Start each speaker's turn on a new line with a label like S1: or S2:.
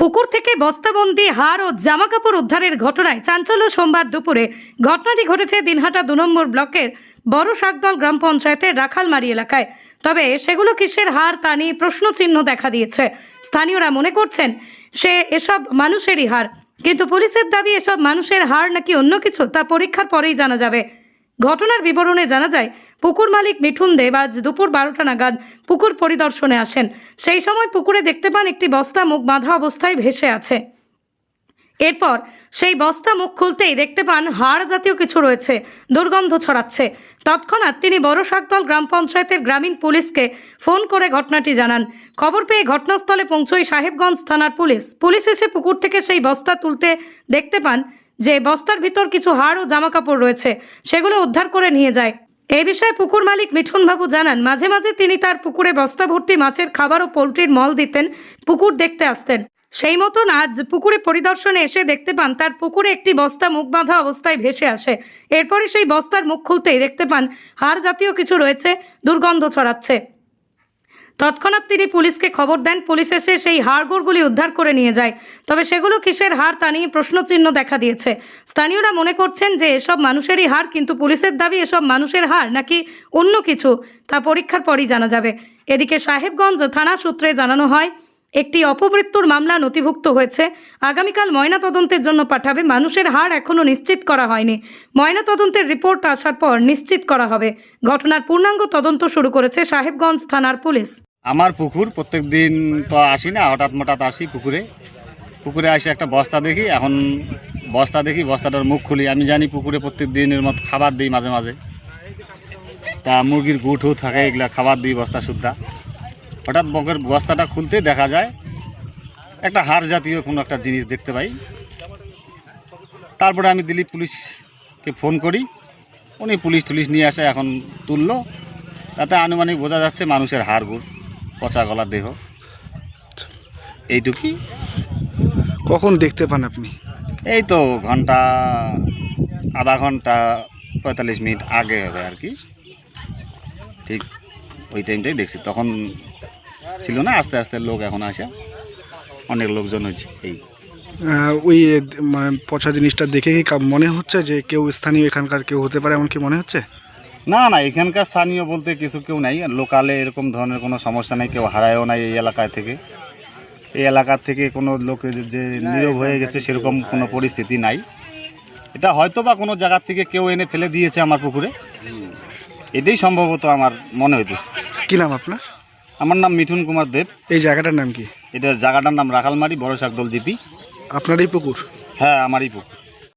S1: পুকুর থেকে বস্তাবন্দি, হার ও জামাকাপড় উদ্ধারের ঘটনায় চাঞ্চল্য সোমবার দুপুরে। ঘটনাটি ঘটেছে দিনহাটা দু নম্বর ব্লকের বড় শাকদল গ্রাম পঞ্চায়েতের রাখালমারি এলাকায়। তবে সেগুলো কিসের হার তা নিয়ে প্রশ্নচিহ্ন দেখা দিয়েছে। স্থানীয়রা মনে করছেন, সে এসব মানুষেরই হার। কিন্তু পুলিশের দাবি, এসব মানুষের হার নাকি অন্য কিছু তা পরীক্ষার পরেই জানা যাবে। ঘটনার বিবরণে জানা যায়, পুকুর মালিক মিঠুন দেব আজ দুপুর বারোটা নাগাদ পুকুর পরিদর্শনে আসেন। সেই সময় পুকুরে দেখতে পান একটি বস্তা মুখ বাঁধা অবস্থায় ভেসে আছে। এরপর সেই বস্তা মুখ খুলতেই দেখতে পান হাড় জাতীয় কিছু রয়েছে, দুর্গন্ধ ছড়াচ্ছে। তৎক্ষণাৎ তিনি বড় শাকদল গ্রাম পঞ্চায়েতের গ্রামীণ পুলিশকে ফোন করে ঘটনাটি জানান। খবর পেয়ে ঘটনাস্থলে পৌঁছয় সাহেবগঞ্জ থানার পুলিশ। পুলিশ এসে পুকুর থেকে সেই বস্তা তুলতে দেখতে পান যে বস্তার ভিতর কিছু হাড় ও জামা কাপড় রয়েছে, সেগুলো উদ্ধার করে নিয়ে যায়। এই বিষয়ে পুকুর মালিক মিঠুনবাবু জানান, মাঝে মাঝে তিনি তার পুকুরে বস্তা ভর্তি মাছের খাবার ও পোলট্রির মল দিতেন, পুকুর দেখতে আসতেন। সেই মতন আজ পুকুরে পরিদর্শনে এসে দেখতে পান, তার পুকুরে একটি বস্তা মুখ বাঁধা অবস্থায় ভেসে আসে। এরপরে সেই বস্তার মুখ খুলতেই দেখতে পান, হাড় জাতীয় কিছু রয়েছে, দুর্গন্ধ ছড়াচ্ছে। তৎক্ষণাৎ তিনি পুলিশকে খবর দেন। পুলিশ এসে সেই হাড়গোড়গুলি উদ্ধার করে নিয়ে যায়। তবে সেগুলো কিসের হার তা নিয়ে প্রশ্নচিহ্ন দেখা দিয়েছে। স্থানীয়রা মনে করছেন যে এসব মানুষেরই হার কিন্তু পুলিশের দাবি এসব মানুষের হার নাকি অন্য কিছু, তা পরীক্ষার পরই জানা যাবে। এদিকে সাহেবগঞ্জ থানা সূত্রে জানানো হয়, একটি অপমৃত্যুর মামলা নথিভুক্ত হয়েছে। আগামীকাল ময়নাতদন্তের জন্য পাঠাবে। মানুষের হার এখনও নিশ্চিত করা হয়নি। ময়নাতদন্তের রিপোর্ট আসার পর নিশ্চিত করা হবে। ঘটনার পূর্ণাঙ্গ তদন্ত শুরু করেছে সাহেবগঞ্জ থানার পুলিশ।
S2: আমার পুকুর প্রত্যেক দিন তো আসি না, হঠাৎ মঠাৎ আসি পুকুরে। পুকুরে আসি একটা বস্তা দেখি, এখন বস্তা দেখি, বস্তাটার মুখ খুলি। আমি জানি পুকুরে প্রত্যেক দিনের মতো খাবার দিই মাঝে মাঝে। তা মুরগির গুঠু থাকে, এগুলা খাবার দিই বস্তা সুদ্ধা হঠাৎ বকের বস্তাটা খুলতে দেখা যায়, একটা হাড় জাতীয় কোনো একটা জিনিস দেখতে পাই। তারপরে আমি দিলীপ পুলিশকে ফোন করি। উনি পুলিশ টুলিশ নিয়ে আসে, এখন তুললো। তাতে আনুমানিক বোঝা যাচ্ছে মানুষের হাড়গুড় পচা গলার দেহ। এইটুকুই
S3: কখন দেখতে পান আপনি?
S2: এই তো ঘণ্টা আধা ঘণ্টা পঁয়তাল্লিশ মিনিট আগে হবে আর কি। ঠিক ওই টাইমটাই দেখছি। তখন ছিল না আস্তে আস্তে লোক এখন আসে। অনেক লোকজন হয়েছে এই।
S3: ওই মানে পচা জিনিসটা দেখে কা- মনে হচ্ছে যে কেউ স্থানীয় এখানকার কেউ হতে পারে এমন কি মনে হচ্ছে?
S2: না না এখানকার স্থানীয় বলতে কিছু কেউ নাই। লোকালে এরকম ধরনের কোনো সমস্যা নেই কেউ হারায়ও নাই এই এলাকায় থেকে। এই এলাকার থেকে কোনো লোকের যে নীরব হয়ে গেছে সেরকম কোনো পরিস্থিতি নাই। এটা হয়তো বা কোনো জায়গার থেকে কেউ এনে ফেলে দিয়েছে আমার পুকুরে। এটাই সম্ভবত আমার মনে হইতেছে।
S3: কি নাম আপনার?
S2: আমার নাম মিঠুন কুমার দেব।
S3: এই জায়গাটার নাম কি?
S2: এটা জায়গাটার নাম রাখালমারি বড় শাকদল জিপি।
S3: আপনারই পুকুর?
S2: হ্যাঁ আমারই পুকুর।